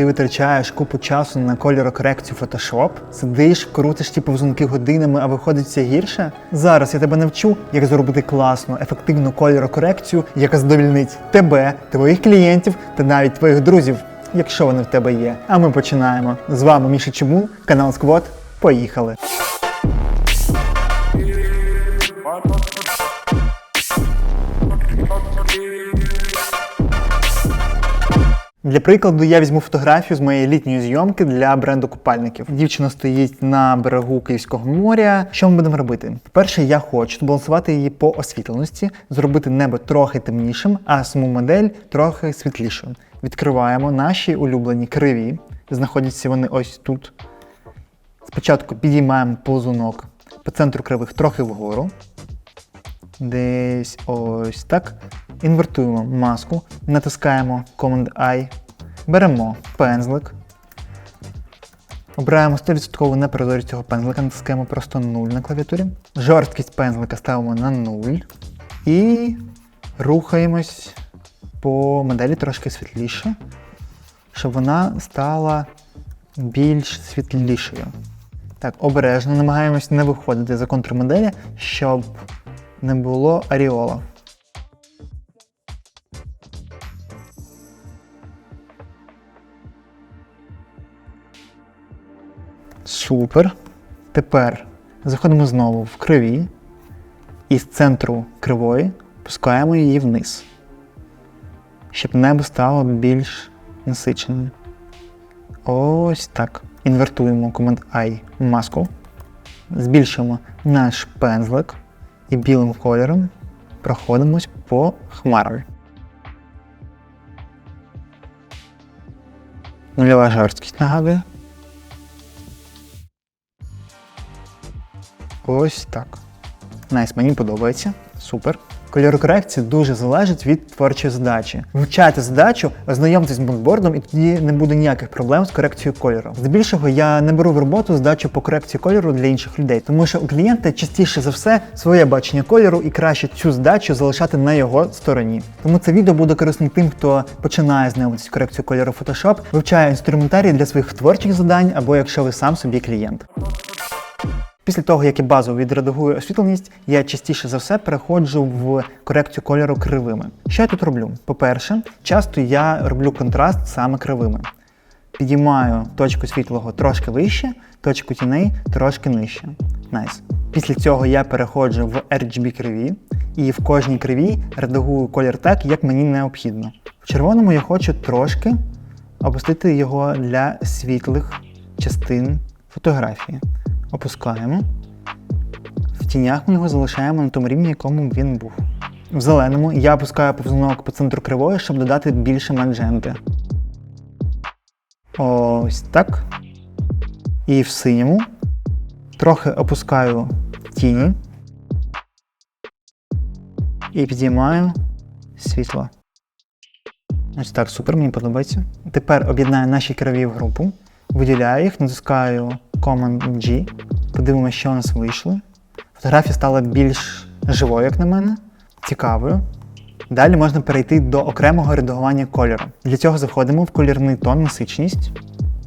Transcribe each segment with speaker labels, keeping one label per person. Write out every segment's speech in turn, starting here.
Speaker 1: ти витрачаєш купу часу на кольорокорекцію Photoshop, сидиш, крутиш ті повзунки годинами, а виходить все гірше. Зараз я тебе навчу, як зробити класну, ефективну кольорокорекцію, яка задовільнить тебе, твоїх клієнтів та навіть твоїх друзів, якщо вони в тебе є. А ми починаємо. З вами Міша Чому, канал Сквот. Поїхали! Для прикладу, я візьму фотографію з моєї літньої зйомки для бренду купальників. Дівчина стоїть на берегу Київського моря. Що ми будемо робити? По-перше, я хочу збалансувати її по освітленості, зробити небо трохи темнішим, а саму модель трохи світлішою. Відкриваємо наші улюблені криві. Знаходяться вони ось тут. Спочатку підіймаємо ползунок по центру кривих трохи вгору. Десь ось так. Інвертуємо маску, натискаємо Command-I, беремо пензлик, обираємо 100% непрозорість цього пензлика, натискаємо просто 0 на клавіатурі. Жорсткість пензлика ставимо на 0 і рухаємось по моделі трошки світліше, щоб вона стала більш світлішою. Так, обережно намагаємось не виходити за контур моделі, щоб не було аріола. Супер. Тепер заходимо знову в криві і з центру кривої пускаємо її вниз, щоб небо стало більш насиченим. Ось так. Інвертуємо Command-I маску, збільшуємо наш пензлик і білим кольором проходимось по хмарові. Нульова жорсткість нагадує. Ось так. Найс, мені подобається. Супер. Кольорокорекція дуже залежить від творчої задачі. Вивчайте задачу, ознайомтесь з мудбордом, і тоді не буде ніяких проблем з корекцією кольору. Здебільшого я не беру в роботу задачу по корекції кольору для інших людей, тому що у клієнта частіше за все своє бачення кольору і краще цю задачу залишати на його стороні. Тому це відео буде корисним тим, хто починає знайомитися з корекцією кольору Photoshop, вивчає інструментарій для своїх творчих завдань, або якщо ви сам собі клієнт. Після того, як я базово відредагую освітленість, я частіше за все переходжу в корекцію кольору кривими. Що я тут роблю? По-перше, часто я роблю контраст саме кривими. Підіймаю точку світлого трошки вище, точку тіней трошки нижче. Найс. Після цього я переходжу в RGB криві і в кожній криві редагую колір так, як мені необхідно. В червоному я хочу трошки опустити його для світлих частин фотографії опускаємо. В тінях ми його залишаємо на тому рівні, якому він був. В зеленому я опускаю повзунок по центру кривої, щоб додати більше манженти. Ось так. І в синьому трохи опускаю тіні і підіймаю світло. Ось так, супер, мені подобається. Тепер об'єднаю наші криві в групу, виділяю їх, натискаю Command-G. Подивимося, що у нас вийшло. Фотографія стала більш живою, як на мене, цікавою. Далі можна перейти до окремого редагування кольору. Для цього заходимо в колірний тон, насиченість.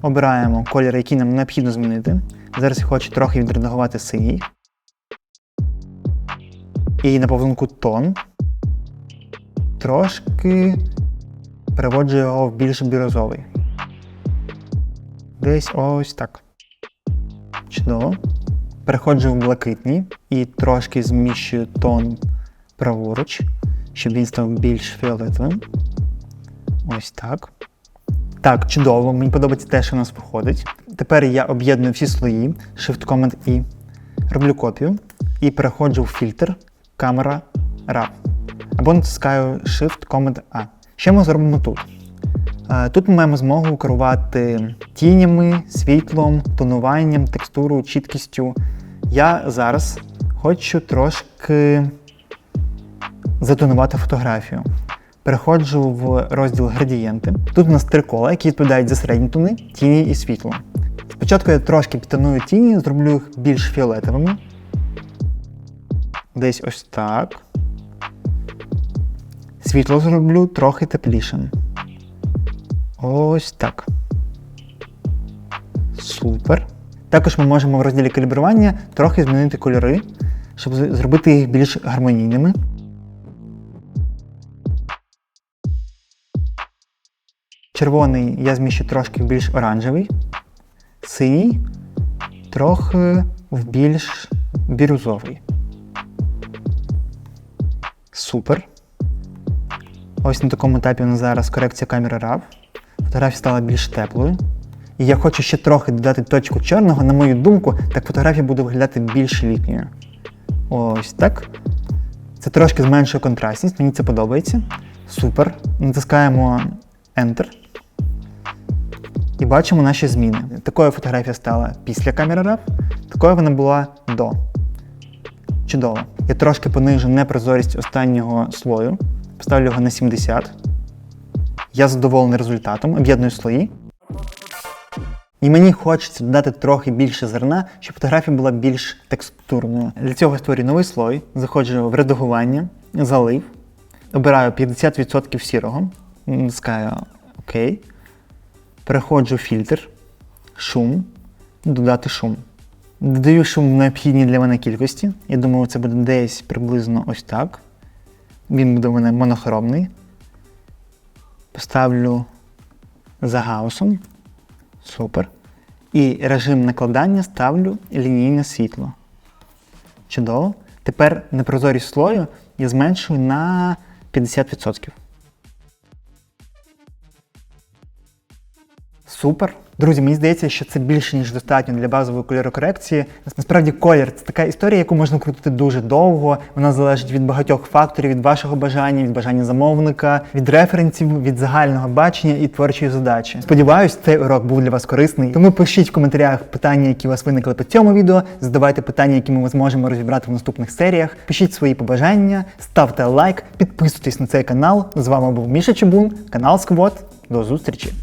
Speaker 1: Обираємо колір, який нам необхідно змінити. Зараз я хочу трохи відредагувати синій. І на повинку тон. Трошки переводжу його в більш бірозовий. Десь ось так. Чудово. Переходжу в блакитні і трошки зміщую тон праворуч, щоб він став більш фіолетовим. Ось так. Так, чудово, мені подобається те, що у нас виходить. Тепер я об'єдную всі слої, Shift Command I, роблю копію і переходжу в фільтр камера RAW. Або натискаю Shift Command A. Що ми зробимо тут? Е, Тут ми маємо змогу керувати тінями, світлом, тонуванням, текстурою, чіткістю. Я зараз хочу трошки затонувати фотографію. Переходжу в розділ градієнти. Тут у нас три кола, які відповідають за середні тони, тіні і світло. Спочатку я трошки підтоную тіні, зроблю їх більш фіолетовими. Десь ось так. Світло зроблю трохи теплішим. Ось так. Супер. Також ми можемо в розділі калібрування трохи змінити кольори, щоб зробити їх більш гармонійними. Червоний я зміщу трошки в більш оранжевий, синій трохи в більш бірюзовий. Супер. Ось на такому етапі у нас зараз корекція камери RAW. Фотографія стала більш теплою. І я хочу ще трохи додати точку чорного, на мою думку, так фотографія буде виглядати більш літньою. Ось так. Це трошки зменшує контрастність, мені це подобається. Супер. Натискаємо Enter. І бачимо наші зміни. Такою фотографія стала після камери RAW, такою вона була до. Чудово. Я трошки понижу непрозорість останнього слою, поставлю його на 70. Я задоволений результатом, об'єдную слої. І мені хочеться додати трохи більше зерна, щоб фотографія була більш текстурною. Для цього створюю новий слой, заходжу в редагування, залив, обираю 50% сірого, натискаю ОК, переходжу в фільтр, шум, додати шум. Додаю шум в необхідній для мене кількості. Я думаю, це буде десь приблизно ось так. Він буде у мене монохромний. Поставлю за гаусом. Супер. І режим накладання ставлю лінійне світло. Чудово. Тепер непрозорість слою я зменшую на 50%. Супер. Друзі, мені здається, що це більше, ніж достатньо для базової кольорокорекції. Насправді колір це така історія, яку можна крутити дуже довго. Вона залежить від багатьох факторів, від вашого бажання, від бажання замовника, від референсів, від загального бачення і творчої задачі. Сподіваюсь, цей урок був для вас корисний. Тому пишіть в коментарях питання, які у вас виникли по цьому відео. Задавайте питання, які ми зможемо розібрати в наступних серіях. Пишіть свої побажання, ставте лайк, підписуйтесь на цей канал. З вами був Міша Чебун, канал Сквот. До зустрічі!